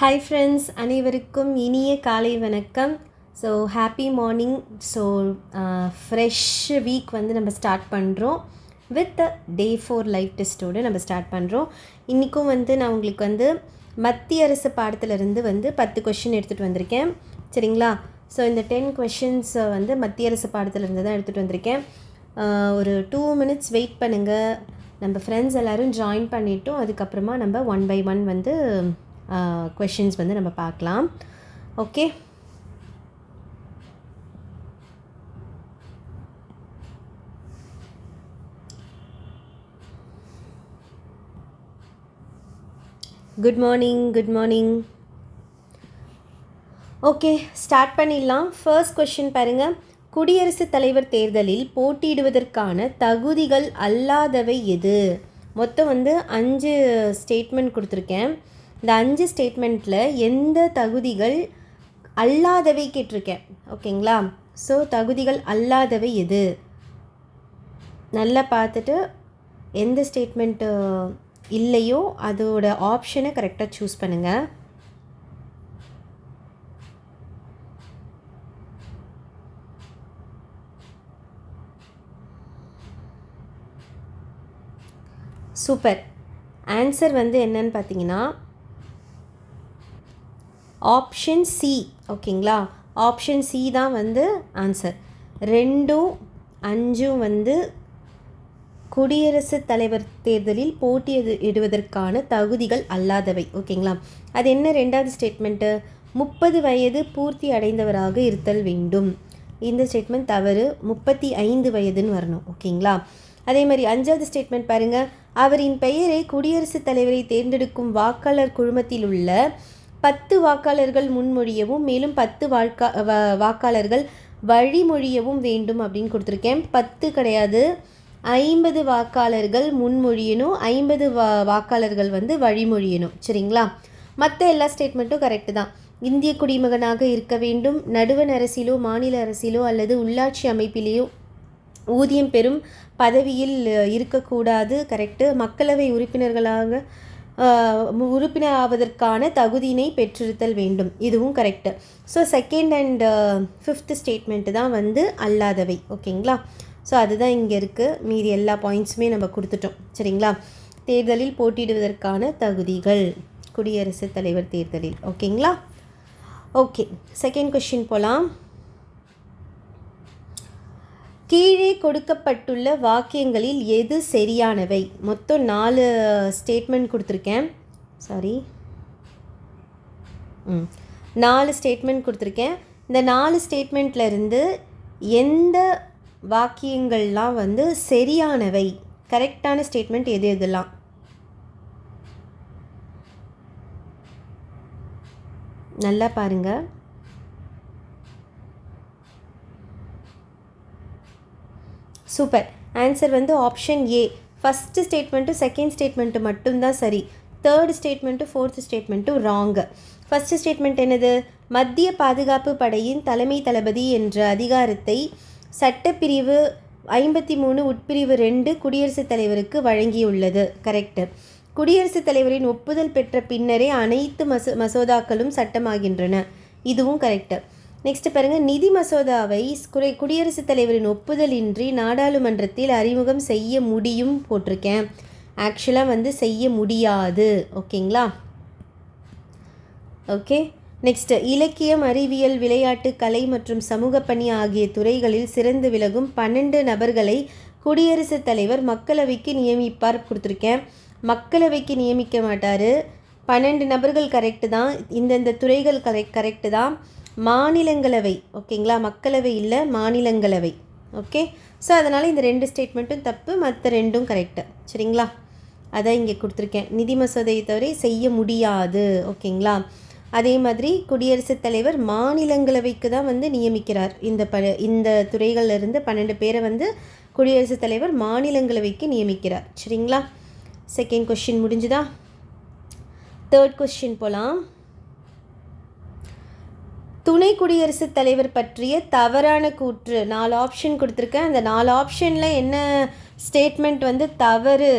Hi friends அனைவருக்கும் இனிய காலை வணக்கம். So happy morning so fresh week வந்து நம்ம ஸ்டார்ட் பண்ணுறோம் வித் டே ஃபோர் லைஃப் டெஸ்ட்டோடு நம்ம ஸ்டார்ட் பண்ணுறோம் இன்றைக்கும் வந்து நான் உங்களுக்கு வந்து மத்திய அரசு பாடத்திலிருந்து வந்து பத்து கொஷின் எடுத்துகிட்டு வந்திருக்கேன். சரிங்களா? ஸோ இந்த டென் கொஷின்ஸை வந்து மத்திய அரசு பாடத்திலிருந்து தான் எடுத்துகிட்டு வந்திருக்கேன். ஒரு டூ மினிட்ஸ் வெயிட் பண்ணுங்கள் நம்ம ஃப்ரெண்ட்ஸ் எல்லோரும் ஜாயின் பண்ணிவிட்டோம் அதுக்கப்புறமா நம்ம ஒன் பை ஒன் வந்து கொஷின்ஸ் வந்து நம்ம பார்க்கலாம். Okay good morning good morning okay start பண்ணிடலாம். ஃபர்ஸ்ட் கொஷின் பாருங்கள் குடியரசுத் தலைவர் தேர்தலில் போட்டியிடுவதற்கான தகுதிகள் அல்லாதவை எது? மொத்தம் வந்து அஞ்சு ஸ்டேட்மெண்ட் கொடுத்துருக்கேன். இந்த அஞ்சு ஸ்டேட்மெண்ட்டில் எந்த தகுதிகள் அல்லாதவை கேட்டிருக்கேன். ஓகேங்களா? ஸோ தகுதிகள் அல்லாதவை எது? நல்லா பார்த்துட்டு எந்த ஸ்டேட்மெண்ட்டு இல்லையோ அதோட ஆப்ஷனை கரெக்டாக சூஸ் பண்ணுங்கள் சூப்பர் ஆன்சர் வந்து என்னன்னு பார்த்தீங்கன்னா ஆப்ஷன் சி ஓகேங்களா? ஆப்ஷன் சி தான் வந்து ஆன்சர் ரெண்டும் அஞ்சும் வந்து குடியரசுத் தலைவர் தேர்தலில் போட்டியது இடுவதற்கான தகுதிகள் அல்லாதவை. ஓகேங்களா? அது என்ன? ரெண்டாவது ஸ்டேட்மெண்ட்டு முப்பது வயது பூர்த்தி அடைந்தவராக இருத்தல் வேண்டும். இந்த ஸ்டேட்மெண்ட் தவறு. முப்பத்தி ஐந்து வயதுன்னு வரணும். ஓகேங்களா? அதே மாதிரி அஞ்சாவது ஸ்டேட்மெண்ட் பாருங்கள் அவரின் பெயரை குடியரசுத் தலைவரை தேர்ந்தெடுக்கும் வாக்காளர் குழுமத்தில் உள்ள பத்து வாக்காளர்கள் முன்மொழியவும் மேலும் பத்து வாக்கா வாக்காளர்கள் வழிமொழியவும் வேண்டும் அப்படின்னு கொடுத்துருக்கேன். பத்து கிடையாது. ஐம்பது வாக்காளர்கள் முன்மொழியணும். ஐம்பது வா வாக்காளர்கள் வந்து வழிமொழியணும். சரிங்களா? மற்ற எல்லா ஸ்டேட்மெண்ட்டும் கரெக்டு தான். இந்திய குடிமகனாக இருக்க வேண்டும். நடுவண் அரசிலோ மாநில அரசிலோ அல்லது உள்ளாட்சி அமைப்பிலேயோ ஊதியம் பெறும் பதவியில் இருக்கக்கூடாது. கரெக்டு மக்களவை உறுப்பினர்களாக உறுப்பினர் ஆவதற்கான தகுதியினை பெற்றிருத்தல் வேண்டும். இதுவும் correct so second and fifth statement தான் வந்து அல்லாதவை. ஓகேங்களா? ஸோ அதுதான் இங்கே இருக்குது மீதி எல்லா பாயிண்ட்ஸுமே நம்ம கொடுத்துட்டோம். சரிங்களா? தேர்தலில் போட்டியிடுவதற்கான தகுதிகள். குடியரசுத் தலைவர் தேர்தலில். ஓகேங்களா? ஓகே செகண்ட் கொஷின் போகலாம் கீழே கொடுக்கப்பட்டுள்ள வாக்கியங்களில் எது சரியானவை? மொத்தம் நாலு ஸ்டேட்மெண்ட் கொடுத்துருக்கேன். சாரி ம். நாலு ஸ்டேட்மெண்ட் கொடுத்துருக்கேன். இந்த நாலு ஸ்டேட்மெண்ட்லேருந்து எந்த வாக்கியங்கள்லாம் வந்து சரியானவை? கரெக்டான ஸ்டேட்மெண்ட் எது எதெல்லாம்? நல்லா பாருங்கள் சூப்பர் ஆன்சர் வந்து ஆப்ஷன் ஏ ஃபஸ்ட்டு ஸ்டேட்மெண்ட்டும் செகண்ட் ஸ்டேட்மெண்ட்டு மட்டும்தான் சரி. தேர்ட் ஸ்டேட்மெண்ட்டும் ஃபோர்த் ஸ்டேட்மெண்ட்டும் ராங்கு ஃபஸ்ட்டு ஸ்டேட்மெண்ட் என்னது? மத்திய பாதுகாப்பு படையின் தலைமை தளபதி என்ற அதிகாரத்தை சட்டப்பிரிவு ஐம்பத்தி மூணு உட்பிரிவு ரெண்டு குடியரசுத் தலைவருக்கு வழங்கியுள்ளது. கரெக்டு குடியரசுத் தலைவரின் ஒப்புதல் பெற்ற பின்னரே அனைத்து மசோ மசோதாக்களும் சட்டமாகின்றன. இதுவும் கரெக்டு நெக்ஸ்ட் பாருங்க நிதி மசோதாவை குறை குடியரசுத் தலைவரின் ஒப்புதலின்றி நாடாளுமன்றத்தில் அறிமுகம் செய்ய முடியும் போட்டிருக்கேன். ஆக்சுவலாக வந்து செய்ய முடியாது. ஓகேங்களா ஓகே நெக்ஸ்ட் இலக்கியம் அறிவியல் விளையாட்டு கலை மற்றும் சமூக பணி ஆகிய துறைகளில் சிறந்து விலகும் பன்னெண்டு நபர்களை குடியரசுத் தலைவர் மக்களவைக்கு நியமிப்பார் கொடுத்துருக்கேன். மக்களவைக்கு நியமிக்க மாட்டார். பன்னெண்டு நபர்கள் கரெக்டு தான். இந்தந்த துறைகள் கரெக்ட் கரெக்டு தான். மாநிலங்களவை ஓகேங்களா? மக்களவை இல்லை மாநிலங்களவை ஓகே? ஸோ அதனால் இந்த ரெண்டு ஸ்டேட்மெண்ட்டும் தப்பு மற்ற ரெண்டும் கரெக்டு சரிங்களா? அதான் இங்கே கொடுத்துருக்கேன். நிதி மசோதையை தவிர செய்ய முடியாது ஓகேங்களா? அதே மாதிரி குடியரசுத் தலைவர் மாநிலங்களவைக்கு தான் வந்து நியமிக்கிறார். இந்த ப இந்த துறைகளிலிருந்து பன்னெண்டு பேரை வந்து குடியரசுத் தலைவர் மாநிலங்களவைக்கு நியமிக்கிறார். சரிங்களா? செகண்ட் கொஷின் முடிஞ்சுதா? தேர்ட் கொஷின் போகலாம் துணை குடியரசுத் தலைவர் பற்றிய தவறான கூற்று நாலு ஆப்ஷன் கொடுத்துருக்கேன். அந்த நாலு ஆப்ஷனில் என்ன ஸ்டேட்மெண்ட் வந்து தவறு?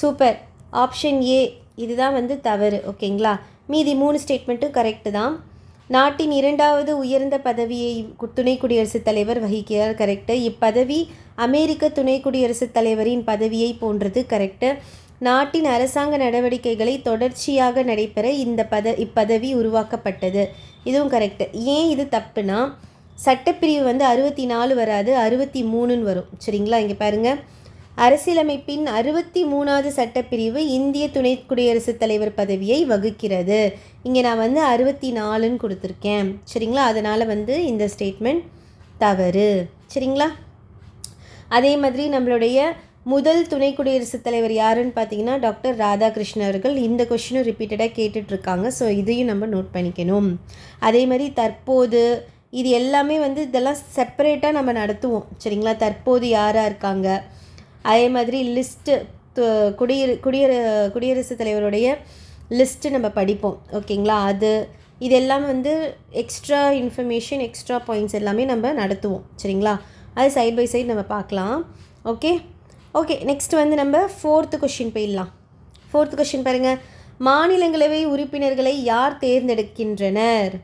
சூப்பர் ஆப்ஷன் ஏ இதுதான் வந்து தவறு ஓகேங்களா? மீதி மூணு ஸ்டேட்மெண்ட்டும் கரெக்டு தான். நாட்டின் இரண்டாவது உயர்ந்த பதவியை துணை குடியரசுத் தலைவர் வகிக்கிறார் கரெக்டு இப்பதவி அமெரிக்க துணை குடியரசுத் தலைவரின் பதவியை போன்றது கரெக்டு. நாட்டின் அரசாங்க நடவடிக்கைகளை தொடர்ச்சியாக நடைபெற இந்த பத இப்பதவி உருவாக்கப்பட்டது. இதுவும் கரெக்டு. ஏன் இது தப்புனா சட்டப்பிரிவு வந்து அறுபத்தி நாலு வராது அறுபத்தி மூணுன்னு வரும். சரிங்களா? இங்கே பாருங்கள் அரசியலமைப்பின் அறுபத்தி மூணாவது சட்டப்பிரிவு இந்திய துணை குடியரசுத் தலைவர் பதவியை வகுக்கிறது. இங்கே நான் வந்து அறுபத்தி நாலுன்னு கொடுத்துருக்கேன். சரிங்களா? அதனால் வந்து இந்த ஸ்டேட்மெண்ட் தவறு. சரிங்களா? அதே மாதிரி நம்மளுடைய முதல் துணை குடியரசுத் தலைவர் யாருன்னு பார்த்தீங்கன்னா டாக்டர் ராதாகிருஷ்ணன் அவர்கள். இந்த கொஷினும் ரிப்பீட்டடாக கேட்டுட்ருக்காங்க. ஸோ இதையும் நம்ம நோட் பண்ணிக்கணும். அதே மாதிரி தற்போது இது எல்லாமே வந்து இதெல்லாம் செப்பரேட்டாக நம்ம நடத்துவோம். சரிங்களா? தற்போது யாராக இருக்காங்க? அதே மாதிரி லிஸ்ட்டு குடியரு குடியர குடியரசுத் தலைவருடைய லிஸ்ட்டு நம்ம படிப்போம். ஓகேங்களா? அது இதெல்லாம் வந்து எக்ஸ்ட்ரா இன்ஃபர்மேஷன் எக்ஸ்ட்ரா பாயிண்ட்ஸ் எல்லாமே நம்ம நடத்துவோம். சரிங்களா? அது சைட் பை சைடு நம்ம பார்க்கலாம். ஓகே ஓகே நெக்ஸ்ட் வந்து நம்ம ஃபோர்த்து கொஷின் போயிடலாம். ஃபோர்த்து கொஷின் பாருங்கள் மாநிலங்களவை உறுப்பினர்களை யார் தேர்ந்தெடுக்கின்றனர்?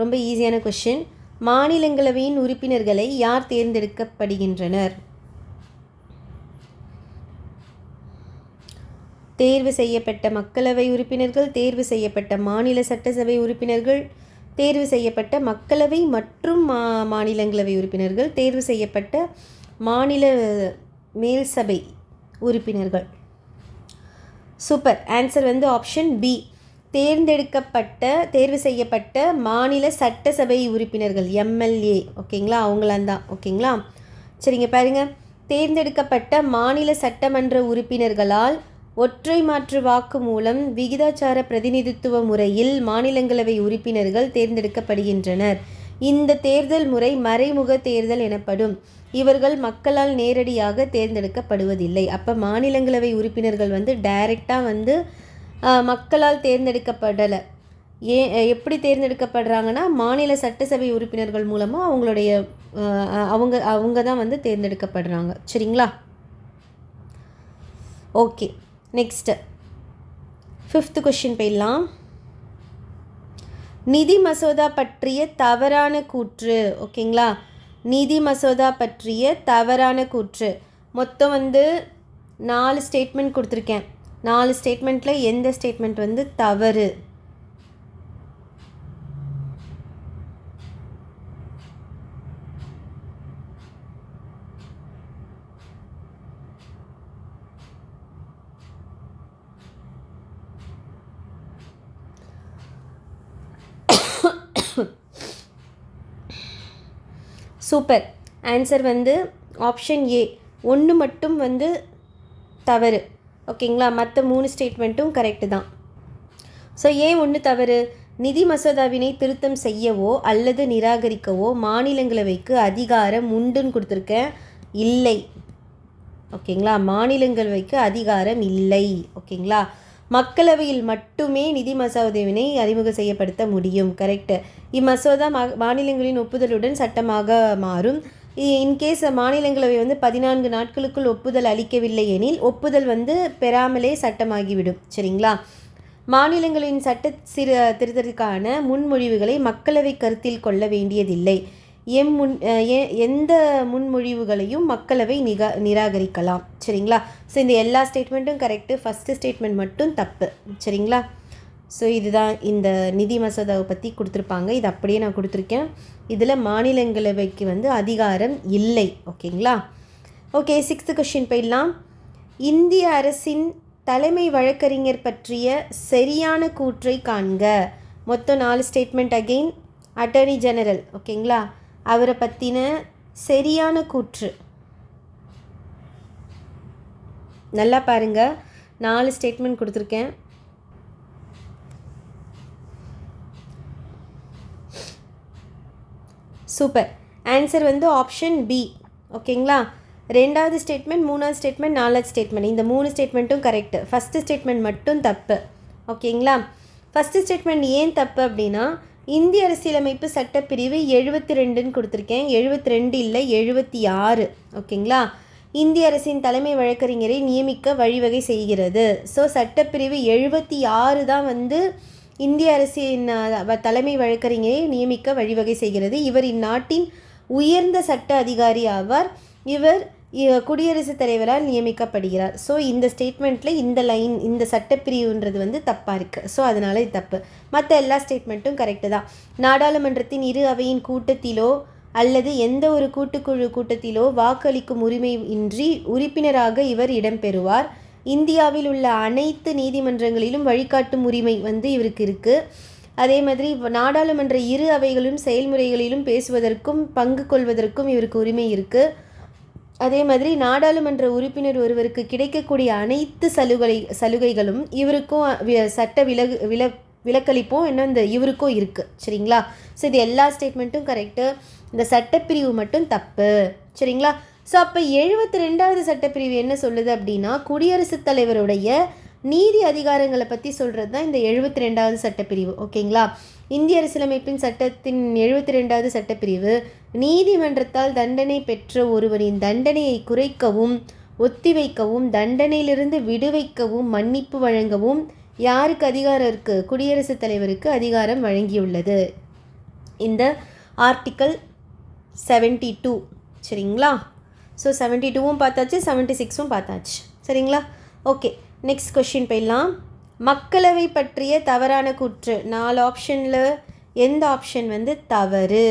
ரொம்ப ஈஸியான கொஷின் மாநிலங்களவையின் உறுப்பினர்களை யார் தேர்ந்தெடுக்கப்படுகின்றனர்? தேர்வு செய்யப்பட்ட மக்களவை உறுப்பினர்கள் தேர்வு செய்யப்பட்ட மாநில சட்டசபை உறுப்பினர்கள் தேர்வு செய்யப்பட்ட மக்களவை மற்றும் மா மாநிலங்களவை உறுப்பினர்கள் தேர்வு செய்யப்பட்ட மாநில மேல் சபை உறுப்பினர்கள். சூப்பர். ஆன்சர் வந்து ஆப்ஷன் பி தேர்ந்தெடுக்கப்பட்ட தேர்வு செய்யப்பட்ட மாநில சட்டசபை உறுப்பினர்கள் எம்எல்ஏ ஓகேங்களா? அவங்களாந்தான் ஓகேங்களா? சரிங்க பாருங்கள் தேர்ந்தெடுக்கப்பட்ட மாநில சட்டமன்ற உறுப்பினர்களால் ஒற்றை மாற்று வாக்கு மூலம் விகிதாச்சார பிரதிநிதித்துவ முறையில் மாநிலங்களவை உறுப்பினர்கள் தேர்ந்தெடுக்கப்படுகின்றனர். இந்த தேர்தல் முறை மறைமுக தேர்தல் எனப்படும். இவர்கள் மக்களால் நேரடியாக தேர்ந்தெடுக்கப்படுவதில்லை. அப்போ மாநிலங்களவை உறுப்பினர்கள் வந்து டைரெக்டாக வந்து மக்களால் தேர்ந்தெடுக்கப்படலை. ஏன் எப்படி தேர்ந்தெடுக்கப்படுறாங்கன்னா மாநில சட்டசபை உறுப்பினர்கள் மூலமாக அவங்களுடைய அவங்க அவங்க தான் வந்து தேர்ந்தெடுக்கப்படுறாங்க. சரிங்களா? ஓகே. நெக்ஸ்ட்டு ஃபிஃப்த்து கொஷின் போயிடலாம். நிதி மசோதா பற்றிய தவறான கூற்று. ஓகேங்களா நிதி மசோதா பற்றிய தவறான கூற்று. மொத்தம் வந்து நாலு ஸ்டேட்மெண்ட் கொடுத்துருக்கேன். நாலு ஸ்டேட்மெண்ட்டில் எந்த ஸ்டேட்மெண்ட் வந்து தவறு? சூப்பர் ஆன்சர் வந்து ஆப்ஷன் ஏ ஒன்று மட்டும் வந்து தவறு. ஓகேங்களா மற்ற மூணு ஸ்டேட்மெண்ட்டும் கரெக்டு தான். ஸோ ஏன் ஒன்று தவறு. நிதி மசோதாவினை திருத்தம் செய்யவோ அல்லது நிராகரிக்கவோ மாநிலங்களவைக்கு அதிகாரம் உண்டுன்னு கொடுத்துருக்கேன். இல்லை. ஓகேங்களா மாநிலங்களவைக்கு அதிகாரம் இல்லை. ஓகேங்களா மக்களவையில் மட்டுமே நிதி மசோதாவினை அறிமுகம் செய்யப்படுத்த முடியும். கரெக்டு இம்மசோதா மா மாநிலங்களின் ஒப்புதலுடன் சட்டமாக மாறும். இன்கேஸ் மாநிலங்களவை வந்து பதினான்கு நாட்களுக்குள் ஒப்புதல் அளிக்கவில்லை எனில் ஒப்புதல் வந்து பெறாமலே சட்டமாகிவிடும். சரிங்களா? மாநிலங்களின் சட்ட சிறு திருத்தத்திற்கான முன்மொழிவுகளை மக்களவை கருத்தில் கொள்ள வேண்டியதில்லை. எம் முன் எந்த முன்மொழிவுகளையும் மக்களவை நிகா நிராகரிக்கலாம். சரிங்களா? ஸோ இந்த எல்லா ஸ்டேட்மெண்ட்டும் கரெக்டு ஃபஸ்ட்டு ஸ்டேட்மெண்ட் மட்டும் தப்பு. சரிங்களா? ஸோ இதுதான் இந்த நிதி மசோதாவை பற்றி கொடுத்துருப்பாங்க. இது அப்படியே நான் கொடுத்துருக்கேன். இதில் மாநிலங்களவைக்கு வந்து அதிகாரம் இல்லை. ஓகேங்களா? ஓகே சிக்ஸ்த்து கொஷின் போயிடலாம். இந்திய அரசின் தலைமை வழக்கறிஞர் பற்றிய சரியான கூற்றை காண்க. மொத்தம் நாலு ஸ்டேட்மெண்ட் அகெயின் அட்டர்னி ஜெனரல் ஓகேங்களா? அவரை பற்றின சரியான கூற்று. நல்லா பாருங்கள் நாலு ஸ்டேட்மெண்ட் கொடுத்துருக்கேன். சூப்பர் ஆன்சர் வந்து ஆப்ஷன் பி ஓகேங்களா ரெண்டாவது ஸ்டேட்மெண்ட் மூணாவது ஸ்டேட்மெண்ட் நாலாவது ஸ்டேட்மெண்ட் இந்த மூணு ஸ்டேட்மெண்ட்டும் கரெக்டு ஃபஸ்ட்டு ஸ்டேட்மெண்ட் மட்டும் தப்பு. ஓகேங்களா ஃபஸ்ட்டு ஸ்டேட்மெண்ட் ஏன் தப்பு அப்படின்னா இந்திய அரசியலமைப்பு சட்டப்பிரிவு எழுபத்தி ரெண்டுன்னு கொடுத்துருக்கேன். எழுபத்தி ரெண்டு இல்லை எழுபத்தி ஆறு ஓகேங்களா இந்திய அரசின் தலைமை வழக்கறிஞரை நியமிக்க வழிவகை செய்கிறது. ஸோ சட்டப்பிரிவு எழுபத்தி ஆறு தான் வந்து இந்திய அரசின் தலைமை வழக்கறிஞரை நியமிக்க வழிவகை செய்கிறது. இவர் இந்நாட்டின் உயர்ந்த சட்ட அதிகாரி ஆவார். இவர் குடியரசுத் தலைவரால் நியமிக்கப்படுகிறார். ஸோ இந்த ஸ்டேட்மெண்ட்டில் இந்த லைன் இந்த சட்டப்பிரிவுன்றது வந்து தப்பாக இருக்குது ஸோ அதனால் இது தப்பு. மற்ற எல்லா ஸ்டேட்மெண்ட்டும் கரெக்டு தான். நாடாளுமன்றத்தின் இரு அவையின் கூட்டத்திலோ அல்லது எந்த ஒரு கூட்டுக்குழு கூட்டத்திலோ வாக்களிக்கும் உரிமை இன்றி உறுப்பினராக இவர் இடம்பெறுவார் இந்தியாவில் உள்ள அனைத்து நீதிமன்றங்களிலும் வழிகாட்டும் உரிமை வந்து இவருக்கு இருக்குது அதே மாதிரி நாடாளுமன்ற இரு அவைகளும் செயல்முறைகளிலும் பேசுவதற்கும் பங்கு கொள்வதற்கும் இவருக்கு உரிமை இருக்குது அதே மாதிரி நாடாளுமன்ற உறுப்பினர் ஒருவருக்கு கிடைக்கக்கூடிய அனைத்து சலுகை சலுகைகளும் இவருக்கும் சட்ட விலகு வில விலக்களிப்பும் இன்னும் இந்த இவருக்கும் இருக்குது சரிங்களா? ஸோ இது எல்லா ஸ்டேட்மெண்ட்டும் கரெக்டு இந்த சட்டப்பிரிவு மட்டும் தப்பு. சரிங்களா? ஸோ அப்போ எழுபத்தி ரெண்டாவது சட்டப்பிரிவு என்ன சொல்லுது அப்படின்னா குடியரசுத் தலைவருடைய நீதி அதிகாரங்களை பற்றி சொல்கிறது தான் இந்த எழுபத்தி ரெண்டாவது சட்டப்பிரிவு ஓகேங்களா? இந்திய அரசியலமைப்பின் சட்டத்தின் எழுபத்தி ரெண்டாவது சட்டப்பிரிவு நீதிமன்றத்தால் தண்டனை பெற்ற ஒருவரின் தண்டனையை குறைக்கவும் ஒத்திவைக்கவும் தண்டனையிலிருந்து விடுவிக்கவும் மன்னிப்பு வழங்கவும் யாருக்கு அதிகாரம் இருக்குது குடியரசுத் தலைவருக்கு அதிகாரம் வழங்கியுள்ளது. இந்த ஆர்டிக்கல் செவன்டி டூ சரிங்களா? ஸோ செவன்ட்டி டூவும் பார்த்தாச்சு செவன்ட்டி சிக்ஸும் பார்த்தாச்சு. சரிங்களா? ஓகே நெக்ஸ்ட் கொஷின் போயிடலாம். மக்களவை பற்றிய தவறான கூற்று. நாலு ஆப்ஷனில் எந்த ஆப்ஷன் வந்து தவறு?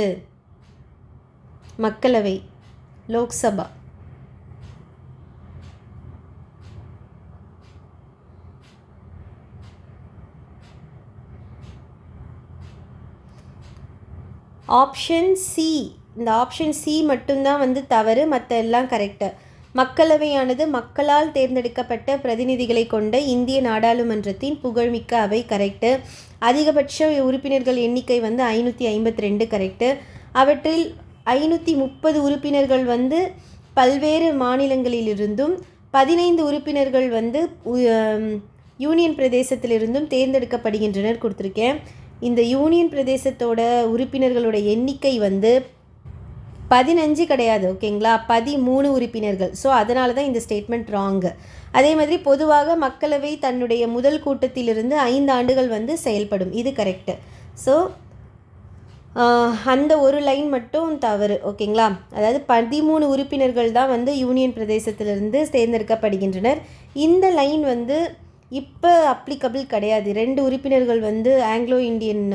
மக்களவை லோக்சபா. ஆப்ஷன் சி இந்த ஆப்ஷன் சி மட்டும்தான் வந்து தவறு மற்ற எல்லாம் கரெக்டு மக்களவையானது மக்களால் தேர்ந்தெடுக்கப்பட்ட பிரதிநிதிகளை கொண்ட இந்திய நாடாளுமன்றத்தின் புகழ்மிக்க அவை கரெக்டு அதிகபட்ச உறுப்பினர்கள் எண்ணிக்கை வந்து ஐநூற்றி ஐம்பத்தி ரெண்டு கரெக்டு அவற்றில் ஐநூற்றி முப்பது உறுப்பினர்கள் வந்து பல்வேறு மாநிலங்களிலிருந்தும் பதினைந்து உறுப்பினர்கள் வந்து உ- யூனியன் பிரதேசத்திலிருந்தும் தேர்ந்தெடுக்கப்படுகின்றனர் கொடுத்துருக்கேன். இந்த யூனியன் பிரதேசத்தோட உறுப்பினர்களோட எண்ணிக்கை வந்து பதினஞ்சு கிடையாது ஓகேங்களா? பதிமூணு உறுப்பினர்கள். ஸோ அதனால தான் இந்த ஸ்டேட்மெண்ட் ராங்கு அதே மாதிரி பொதுவாக மக்களவை தன்னுடைய முதல் கூட்டத்திலிருந்து ஐந்து ஆண்டுகள் வந்து செயல்படும். இது கரெக்டு ஸோ அந்த ஒரு லைன் மட்டும் தவறு ஓகேங்களா? அதாவது பதிமூணு உறுப்பினர்கள் தான் வந்து யூனியன் பிரதேசத்திலிருந்து தேர்ந்தெடுக்கப்படுகின்றனர். இந்த லைன் வந்து இப்போ அப்ளிகபிள் கிடையாது. ரெண்டு உறுப்பினர்கள் வந்து ஆங்கிலோ இந்தியன்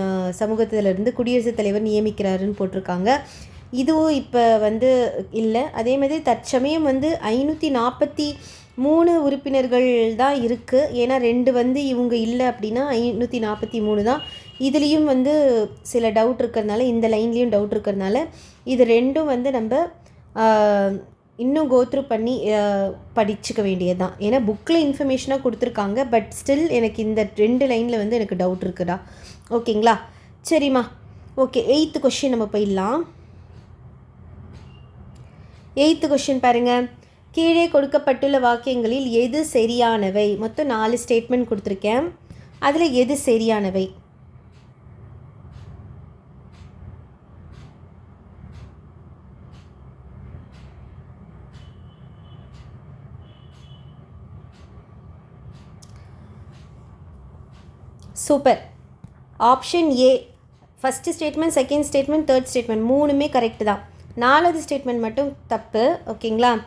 சமூகத்திலிருந்து குடியரசுத் தலைவர் நியமிக்கிறாருன்னு போட்டிருக்காங்க. இதுவும் இப்போ வந்து இல்லை. அதே மாதிரி தற்சமயம் வந்து ஐநூற்றி நாற்பத்தி மூணு உறுப்பினர்கள் தான் இருக்குது ஏன்னா ரெண்டு வந்து இவங்க இல்லை அப்படின்னா ஐநூற்றி நாற்பத்தி மூணு தான். இதுலேயும் வந்து சில டவுட் இருக்கிறதுனால இந்த லைன்லேயும் டவுட் இருக்கிறதுனால இது ரெண்டும் வந்து நம்ம இன்னும் கோத்ரூ பண்ணி படிச்சுக்க வேண்டியது தான் ஏன்னா புக்கில் இன்ஃபர்மேஷனாக கொடுத்துருக்காங்க பட் ஸ்டில் எனக்கு இந்த ரெண்டு லைனில் வந்து எனக்கு டவுட் இருக்குடா. ஓகேங்களா சரிம்மா. ஓகே எயித்து கொஷின் நம்ம போயிடலாம். எயித்து கொஷின் பாருங்கள் கீழே கொடுக்கப்பட்டுள்ள வாக்கியங்களில் எது சரியானவை? மொத்தம் நாலு ஸ்டேட்மெண்ட் கொடுத்துருக்கேன். அதில் எது சரியானவை? Super option A first statement second statement third statement மூணுமே கரெக்டு தான். நாலாவது ஸ்டேட்மெண்ட் மட்டும் தப்பு ஓகேங்களா?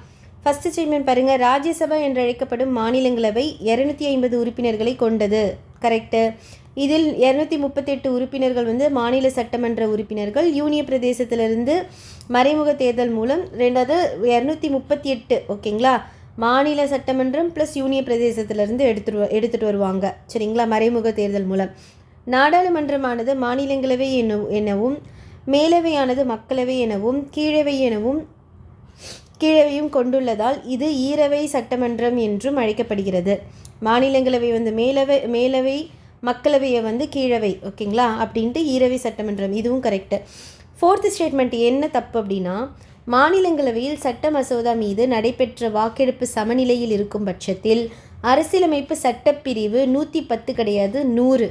ஃபஸ்ட்டு ஸ்டேட்மெண்ட் பாருங்கள் ராஜ்யசபா என்று அழைக்கப்படும் மாநிலங்களவை இரநூத்தி ஐம்பது உறுப்பினர்களை கொண்டது. கரெக்டு இதில் இரநூத்தி முப்பத்தெட்டு உறுப்பினர்கள் வந்து மாநில சட்டமன்ற உறுப்பினர்கள். யூனிய பிரதேசத்திலிருந்து மறைமுக தேர்தல் மூலம் ரெண்டாவது இரநூத்தி முப்பத்தி எட்டு ஓகேங்களா? மாநில சட்டமன்றம் ப்ளஸ் யூனிய பிரதேசத்திலிருந்து எடுத்துட்டு வ- வருவாங்க. சரிங்களா? மறைமுக தேர்தல் மூலம். நாடாளுமன்றமானது மாநிலங்களவை என்னும் எனவும் மேலவையானது மக்களவை எனவும் கீழவை எனவும் கீழவையும் கொண்டுள்ளதால் இது ஈரவை சட்டமன்றம் என்றும் அழைக்கப்படுகிறது. மாநிலங்களவை வந்து மேலவை மேலவை மக்களவையை வந்து கீழவை ஓகேங்களா? அப்படின்ட்டு ஈரவை சட்டமன்றம் இதுவும் கரெக்டு ஃபோர்த் ஸ்டேட்மெண்ட் என்ன தப்பு அப்படின்னா மாநிலங்களவையில் சட்ட மசோதா மீது நடைபெற்ற வாக்கெடுப்பு சமநிலையில் இருக்கும் பட்சத்தில் அரசியலமைப்பு சட்டப்பிரிவு நூற்றி பத்து கிடையாது நூறு.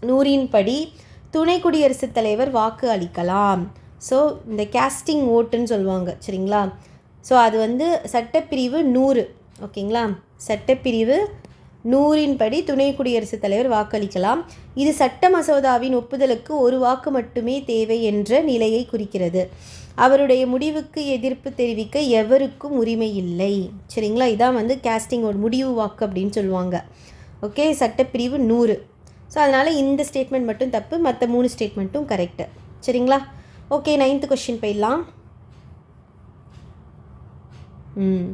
நூறின் படி துணை குடியரசுத் தலைவர் வாக்கு அளிக்கலாம். ஸோ இந்த கேஸ்டிங் ஓட்டுன்னு சொல்லுவாங்க சரிங்களா? ஸோ அது வந்து சட்டப்பிரிவு நூறு ஓகேங்களா? சட்டப்பிரிவு நூறின்படி துணை குடியரசுத் தலைவர் வாக்களிக்கலாம். இது சட்ட மசோதாவின் ஒப்புதலுக்கு ஒரு வாக்கு மட்டுமே தேவை என்ற நிலையை குறிக்கிறது. அவருடைய முடிவுக்கு எதிர்ப்பு தெரிவிக்க எவருக்கும் உரிமை இல்லை. சரிங்களா? இதான் வந்து கேஸ்டிங்கோட முடிவு வாக்கு அப்படின்னு சொல்லுவாங்க. ஓகே சட்டப்பிரிவு நூறு. ஸோ அதனால் இந்த ஸ்டேட்மெண்ட் மட்டும் தப்பு மற்ற மூணு ஸ்டேட்மெண்ட்டும் கரெக்டு சரிங்களா? ஓகே நைன்த்து கொஷின் போயிடலாம். ம்.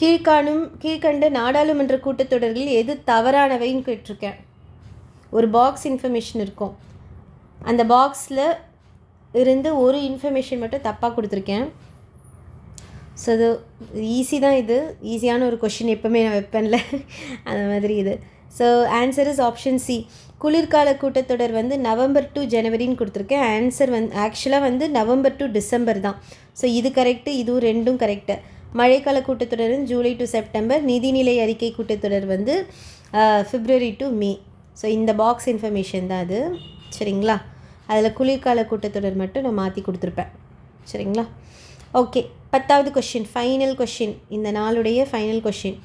கீழ்காணும் கீழ்கண்ட நாடாளுமன்ற கூட்டத்தொடரில் எது தவறானவைன்னு கேட்டிருக்கேன். ஒரு பாக்ஸ் இன்ஃபர்மேஷன் இருக்கும். அந்த பாக்ஸில் இருந்து ஒரு இன்ஃபர்மேஷன் மட்டும் தப்பாக கொடுத்துருக்கேன். ஸோ அது ஈஸி தான் இது. ஈஸியான ஒரு கொஷின் எப்போவுமே நான் வைப்பேன்ல. அந்த மாதிரி இது. So answer is option C குளிர்கால கூட்டத்தொடர் வந்து நவம்பர் டு ஜனவரின்னு கொடுத்துருக்கேன். ஆன்சர் வந்து ஆக்சுவலாக வந்து நவம்பர் டு டிசம்பர் தான். ஸோ இது கரெக்டு இதுவும் ரெண்டும் கரெக்டு மழைக்கால கூட்டத்தொடர் ஜூலை டு செப்டம்பர். நிதிநிலை அறிக்கை கூட்டத்தொடர் வந்து ஃபிப்ரவரி டு மே ஸோ இந்த பாக்ஸ் இன்ஃபர்மேஷன் தான் அது. சரிங்களா? அதில் குளிர்கால கூட்டத்தொடர் மட்டும் நான் மாற்றி கொடுத்துருப்பேன். சரிங்களா? ஓகே பத்தாவது கொஷின் ஃபைனல் கொஷின் இந்த நாளுடைய ஃபைனல் கொஷின்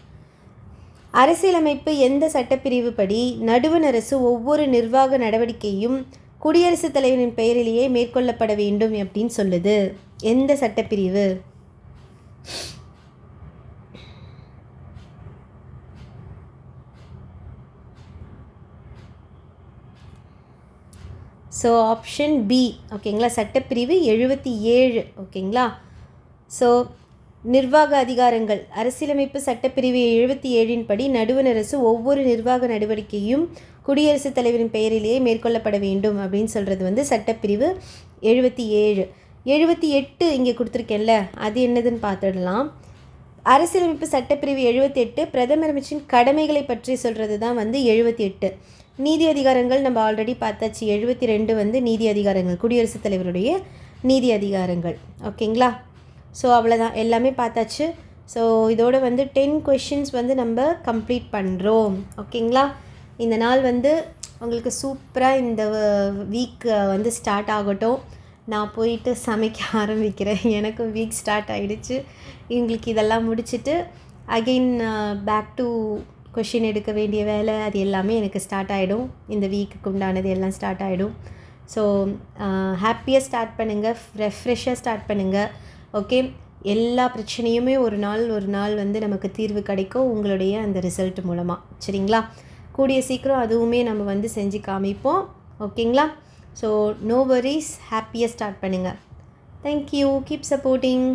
அரசியலமைப்பு எந்த சட்டப்பிரிவு படி நடுவண் அரசு ஒவ்வொரு நிர்வாக நடவடிக்கையும் குடியரசுத் தலைவரின் பெயரிலேயே மேற்கொள்ளப்பட வேண்டும் அப்படின்னு சொல்லுது. எந்த சட்டப்பிரிவு? ஸோ ஆப்ஷன் பி ஓகேங்களா சட்டப்பிரிவு எழுபத்தி ஏழு ஓகேங்களா ஸோ நிர்வாக அதிகாரங்கள். அரசியலமைப்பு சட்டப்பிரிவு எழுபத்தி ஏழின் படி நடுவண் அரசு ஒவ்வொரு நிர்வாக நடவடிக்கையும் குடியரசுத் தலைவரின் பெயரிலேயே மேற்கொள்ளப்பட வேண்டும் அப்படின்னு சொல்கிறது வந்து சட்டப்பிரிவு எழுபத்தி ஏழு. எழுபத்தி எட்டு இங்கே கொடுத்துருக்கேன்ல அது என்னதுன்னு பார்த்துடலாம். அரசியலமைப்பு சட்டப்பிரிவு எழுபத்தி எட்டு பிரதமர் அமைச்சின் கடமைகளை பற்றி சொல்கிறது தான் வந்து எழுபத்தி எட்டு. நீதி அதிகாரங்கள் நம்ம ஆல்ரெடி பார்த்தாச்சு எழுபத்தி ரெண்டு வந்து நீதி அதிகாரங்கள் குடியரசுத் தலைவருடைய நீதி அதிகாரங்கள். ஓகேங்களா? ஸோ அவ்வளோதான் எல்லாமே பார்த்தாச்சு. ஸோ இதோட வந்து டென் கொஷின்ஸ் வந்து நம்ம கம்ப்ளீட் பண்ணுறோம் ஓகேங்களா? இந்த நாள் வந்து உங்களுக்கு சூப்பராக இந்த வீக் வந்து ஸ்டார்ட் ஆகட்டும். நான் போயிட்டு சமைக்க ஆரம்பிக்கிறேன். எனக்கும் வீக் ஸ்டார்ட் ஆகிடுச்சு இவங்களுக்கு இதெல்லாம் முடிச்சுட்டு அகெயின் பேக் டு கொஷின் எடுக்க வேண்டிய வேலை அது எல்லாமே எனக்கு ஸ்டார்ட் ஆகிடும் இந்த வீக்குக்கு உண்டானது எல்லாம் ஸ்டார்ட் ஆகிடும் ஸோ ஹாப்பியாக ஸ்டார்ட் பண்ணுங்கள் ரெஃப்ரெஷ்ஷாக ஸ்டார்ட் பண்ணுங்கள் ஓகே எல்லா பிரச்சனையுமே ஒரு நாள் ஒரு நாள் வந்து நமக்கு தீர்வு கிடைக்கும் உங்களுடைய அந்த ரிசல்ட் மூலமாக சரிங்களா? கூடிய சீக்கிரம் அதுவுமே நம்ம வந்து செஞ்சு காமிப்போம். ஓகேங்களா ஸோ நோ வரிஸ் ஹாப்பியாக ஸ்டார்ட் பண்ணுங்கள் தேங்க்யூ கீப் சப்போர்ட்டிங்